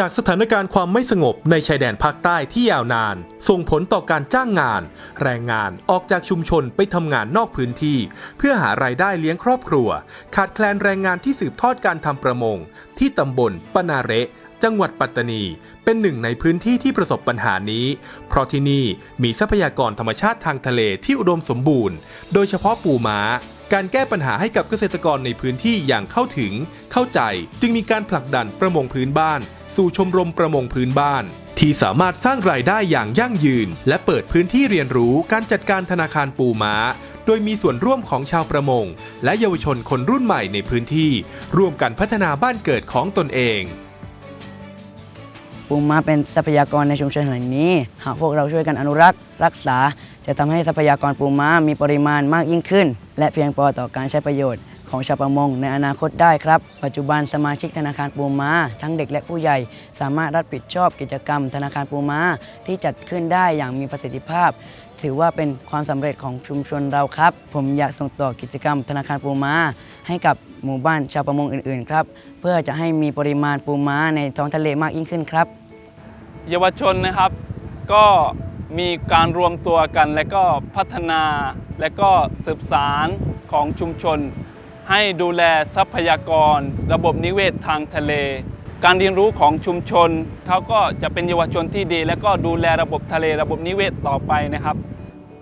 จากสถานการณ์ความไม่สงบในชายแดนภาคใต้ที่ยาวนาน ส่งผลต่อการจ้างงาน แรงงานออกจากชุมชนไปทำงานนอกพื้นที่ เพื่อหารายได้เลี้ยงครอบครัว ขาดแคลนแรงงานที่สืบทอดการทำประมง ที่ตำบลปนาเระจังหวัดปัตตานี เป็นหนึ่งในพื้นที่ที่ประสบปัญหานี้ เพราะที่นี่มีทรัพยากรธรรมชาติทางทะเลที่อุดมสมบูรณ์ โดยเฉพาะปูม้า การแก้ปัญหาให้กับเกษตรกรในพื้นที่อย่างเข้าถึง เข้าใจจึงมีการผลักดันประมงพื้นบ้าน สู่ชมรมประมงพื้นบ้าน ที่สามารถสร้างรายได้อย่างยั่งยืน และเปิดพื้นที่เรียนรู้การจัดการธนาคารปูม้า โดยมีส่วนร่วมของชาวประมง และเยาวชนคนรุ่นใหม่ในพื้นที่ ร่วมกันพัฒนาบ้านเกิดของตนเอง ปูม้าเป็นทรัพยากรในชุมชนแห่งนี้ หากพวกเราช่วยกันอนุรักษ์ รักษา จะทำให้ทรัพยากรปูม้ามีปริมาณมากยิ่งขึ้น และเพียงพอต่อการใช้ประโยชน์ของชาวประมงในอนาคตได้ครับ ปัจจุบันสมาชิกธนาคารปูม้า ทั้งเด็กและผู้ใหญ่ สามารถรับผิดชอบกิจกรรม ธนาคารปูม้าที่จัดขึ้นได้อย่างมีประสิทธิภาพ ถือว่าเป็นความสำเร็จของชุมชนเราครับ ผมอยากส่งต่อกิจกรรม ธนาคารปูม้า ให้กับหมู่บ้านชาวประมงอื่นๆครับเพื่อจะให้มีปริมาณปูม้าในท้องทะเลมากยิ่งขึ้นครับ เยาวชนนะครับ ก็มีการรวมตัวกัน และก็พัฒนาและก็สืบสารของชุมชน ให้ดูแลทรัพยากร ระบบนิเวศทางทะเล การเรียนรู้ของชุมชนเขาก็จะเป็นเยาวชนที่ดี และก็ดูแลระบบทะเลระบบนิเวศต่อไปนะครับ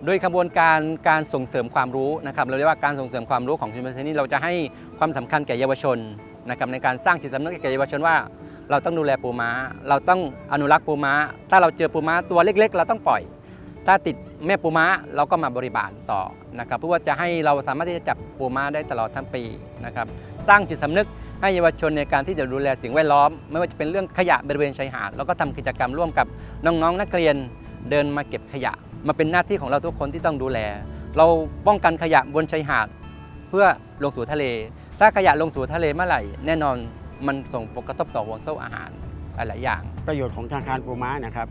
โดยขบวนการการส่งเสริมความรู้นะครับเราเรียกว่าการส่งเสริมความรู้ของชุมชนที่นี่เราจะให้ความสำคัญแก่เยาวชนนะครับในการสร้างจิตสำนึกแก่เยาวชนว่า เราต้องดูแลปูม้า เราต้องอนุรักษ์ปูม้า ถ้าเราเจอปูม้าตัวเล็ก ๆ เราต้องปล่อย ถ้าติดแม่ปูม้าเราก็มาบริบาลต่อนะครับเพื่อว่าจะให้เราสามารถที่จะจับปูม้าได้ตลอดทั้งปีนะครับสร้างจิตสำนึกให้เยาวชนในการที่จะดูแลสิ่งแวดล้อม ไม่ว่าจะเป็นเรื่องขยะบริเวณชายหาดแล้วก็ทำกิจกรรมร่วมกับน้องๆนักเรียนเดินมาเก็บขยะ มาเป็นหน้าที่ของเราทุกคนที่ต้องดูแล เราป้องกันขยะบนชายหาด เพื่อลงสู่ทะเล ถ้าขยะลงสู่ทะเลเมื่อไหร่ แน่นอน มันส่งผลกระทบต่อวงโซ่อาหารหลายอย่าง ประโยชน์ของธนาคารปูม้านะครับ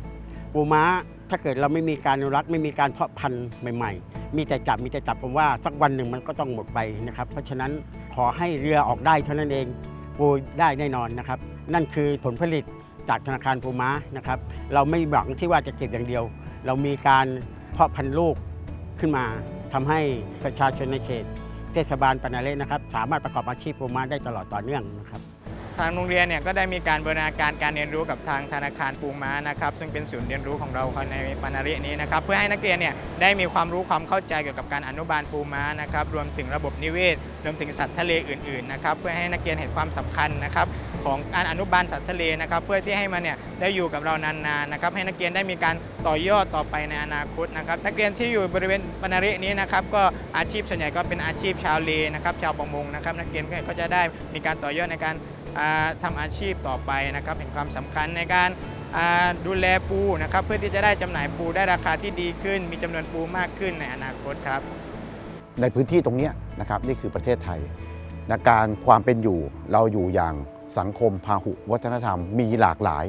ปูม้าถ้าเกิดเราไม่มีการอนุรักษ์ไม่มีการเพาะพันธุ์ใหม่ ๆ มีแต่จับมีแต่จับผมว่าสักวันหนึ่งมันก็ต้องหมดไปนะครับ เพราะฉะนั้นขอให้เรือออกได้เท่านั้นเองปูได้แน่นอนนะครับ นั่นคือผลผลิตจากธนาคารปูม้านะครับ เราไม่หวังที่ว่าจะเก็บอย่างเดียว เรามีการเพาะพันธุ์ลูกขึ้นมาทำให้ประชาชนในเขต เทศบาลปานาเล่นะครับ สามารถประกอบอาชีพปูม้าได้ตลอดต่อเนื่องนะครับ ทางโรงเรียนเนี่ยก็ได้มีการบูรณาการการเรียนรู้กับทางธนาคารปูม้านะครับ ซึ่งเป็นศูนย์เรียนรู้ของเราในปานารินี้นะครับ เพื่อให้นักเรียนเนี่ยได้มีความรู้ความเข้าใจเกี่ยวกับการอนุบาลปูม้านะครับ รวมถึงระบบนิเวศ รวมถึงสัตว์ทะเลอื่นๆนะครับ เพื่อให้นักเรียนเห็นความสำคัญนะครับของการอนุบาลสัตว์ทะเลนะครับ เพื่อที่ให้มันเนี่ยได้อยู่กับเรานานๆนะครับ ให้นักเรียนได้มีการต่อยอดต่อไปในอนาคตนะครับ นักเรียนที่อยู่บริเวณปานารินี้นะครับก็อาชีพส่วนใหญ่ก็เป็นอาชีพชาวเลนะครับ ชาวประมงนะครับ นักเรียนก็จะได้มีการต่อยอดในการ ทำอาชีพต่อไปนะครับ เห็นความสำคัญในการดูแลปูนะครับเพื่อที่จะได้จำหน่ายปูได้ราคาที่ดีขึ้น มีจำนวนปูมากขึ้นในอนาคตครับ ในพื้นที่ตรงนี้นะครับนี่คือประเทศไทยนะการความเป็นอยู่เราอยู่อย่างสังคมพาหุวัฒนธรรมมีหลากหลาย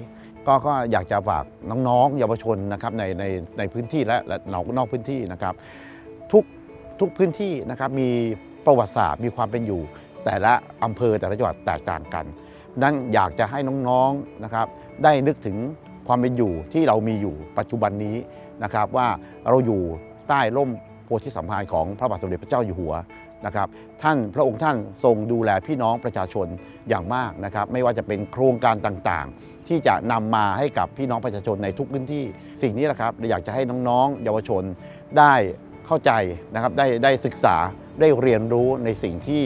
ก็ก็อยากจะฝากน้องๆ เยาวชนนะครับในในในพื้นที่และและนอกนอกพื้นที่นะครับ ทุกทุกพื้นที่นะครับมีประวัติศาสตร์มีความเป็นอยู่ แต่ละอำเภอแต่ละจังหวัดแตกต่างกันนั้นอยากจะให้น้องๆนะครับ ได้นึกถึงความเป็นอยู่ที่เรามีอยู่ปัจจุบันนี้นะครับว่าเราอยู่ใต้ร่มโพธิสัมภารของพระบาทสมเด็จพระเจ้าอยู่หัวนะครับท่านพระองค์ท่านทรงดูแลพี่น้องประชาชนอย่างมากนะครับไม่ว่าจะเป็นโครงการต่างๆ ที่จะนำมาให้กับพี่น้องประชาชนในทุกพื้นที่ สิ่งนี้แหละครับอยากจะให้น้องๆ เยาวชนได้เข้าใจนะครับได้ได้ศึกษาได้เรียนรู้ในสิ่งที่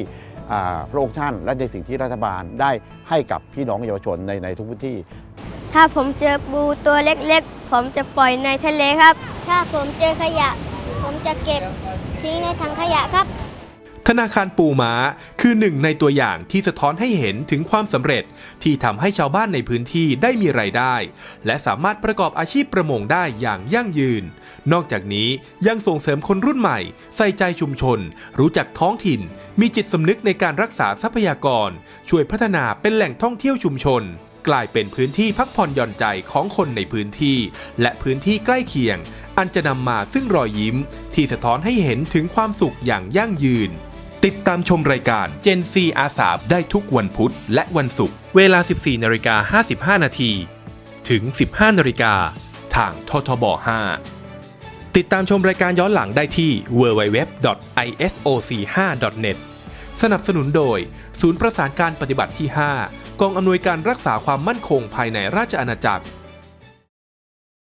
พระองค์ท่านและในสิ่งที่รัฐบาลได้ให้กับพี่น้องเยาวชนในในทุกพื้นที่ ถ้าผมเจอปูตัวเล็กๆ ผมจะปล่อยในทะเลครับ ถ้าผมเจอขยะ ผมจะเก็บทิ้งในถังขยะครับ ธนาคารปูม้าคือหนึ่งในตัวอย่างที่สะท้อนให้เห็นถึงความสำเร็จ ที่ทำให้ชาวบ้านในพื้นที่ได้มีไรายได้ และสามารถประกอบอาชีพประมงได้อย่างยั่งยืน นอกจากนี้ยังส่งเสริมคนรุ่นใหม่ ใส่ใจชุมชน รู้จักท้องถิ่น มีจิตสำนึกในการรักษาทรัพยากร ช่วยพัฒนาเป็นแหล่งท่องเที่ยวชุมชนกลายเป็นพื้นที่พักผ่อนหย่อนใจของคนในพื้นที่ และพื้นที่ใกล้เคียง อันจะนำมาซึ่งรอยยิ้ม ที่สะท้อนให้เห็นถึงความสุขอย่างยั่งยืน ติดตามชมรายการ Gen C อาสาได้ทุกวันพุธและวันศุกร์เวลา 14นาฬิกา55 นาที ถึง 15นาฬิกาทางททบ 5 ติดตามชมรายการย้อนหลังได้ที่ www.isoc5.net สนับสนุนโดย ศูนย์ประสานการปฏิบัติที่ 5 กองอำนวยการรักษาความมั่นคงภายในราชอาณาจักร